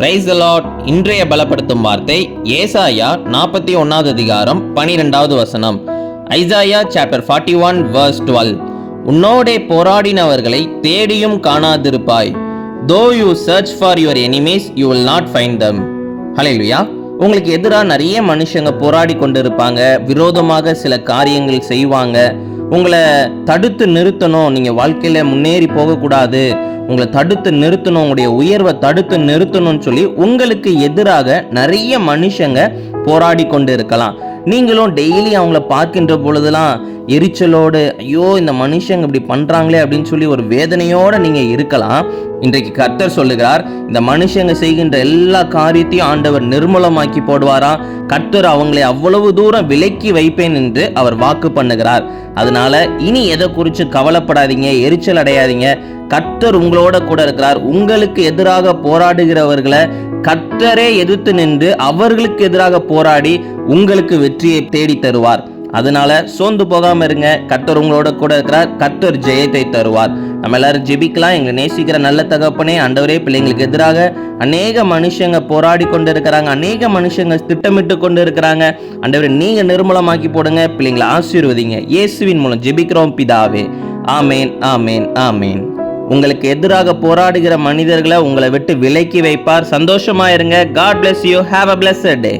Price allot இன்றைய பலப்படுத்தும் வார்த்தை ஏசாயா நாற்பத்தி ஒன்றாவது அதிகாரம் பனிரெண்டாவது வசனம். Isaiah chapter forty one verse twelve உன்னோடே போராடினவர்களை தேடியும் காணாதிருப்பாய். Though you search for your enemies you will not find them ஹalleluya உங்களுக்கு எதிராக நிறைய மனுஷங்க போராடி கொண்டு இருப்பாங்க விரோதமாக சில காரியங்கள் செய்வாங்க. உங்களை தடுத்து நிறுத்தணும். நீங்கள் வாழ்க்கையில் முன்னேறி போகக்கூடாது. உங்களை தடுத்து நிறுத்தணும் உங்களுடைய உயர்வை தடுத்து நிறுத்தணும்னு சொல்லி உங்களுக்கு எதிராக நிறைய மனுஷங்க போராடி கொண்டு இருக்கலாம் நீங்களும் டெய்லி அவங்கள பார்க்கின்ற பொழுதெல்லாம் எரிச்சலோடு ஐயோ இந்த மனுஷங்க இப்படி பண்ணுறாங்களே அப்படின்னு சொல்லி ஒரு வேதனையோடு நீங்கள் இருக்கலாம். இன்றைக்கு கர்த்தர் சொல்லுகிறார் இந்த மனுஷங்க செய்கின்ற எல்லா காரியத்தையும் ஆண்டவர் நிர்மூலமாக்கி போடுவாராம். கர்த்தர் அவங்களை அவ்வளவு தூரம் விலக்கி வைப்பேன் என்று அவர் வாக்கு பண்ணுகிறார். அதனால இனி எதை குறித்து கவலைப்படாதீங்க எரிச்சல் அடையாதீங்க. கர்த்தர் உங்களோட கூட இருக்கிறார். உங்களுக்கு எதிராக போராடுகிறவர்களை கர்த்தரே எதிர்த்து நின்று அவர்களுக்கு எதிராக போராடி உங்களுக்கு வெற்றியை தேடி தருவார். அதனால சோர்ந்து போகாம இருங்க. கர்த்தர் உங்களோட கூட இருக்கிறார். கர்த்தர் ஜெயத்தை தருவார். நம்ம எல்லாரும் ஜெபிக்கலாம். எங்களை நேசிக்கிற நல்ல தகப்பனே அண்டவரே பிள்ளைங்களுக்கு எதிராக அநேக மனுஷங்க போராடி கொண்டு இருக்கிறாங்க அநேக மனுஷங்க திட்டமிட்டு கொண்டு இருக்கிறாங்க அண்டவரே நீங்க நிர்மூலமாக்கி போடுங்க. பிள்ளைங்களை ஆசீர்வதிங்க. இயேசுவின் மூலம் ஜெபிக்கிறோம் பிதாவே. ஆமேன் ஆமேன் ஆமேன். உங்களுக்கு எதிராக போராடுகிற மனிதர்களை உங்களை விட்டு விலக்கி வைப்பார். சந்தோஷமா இருங்க. God bless you have a blessed day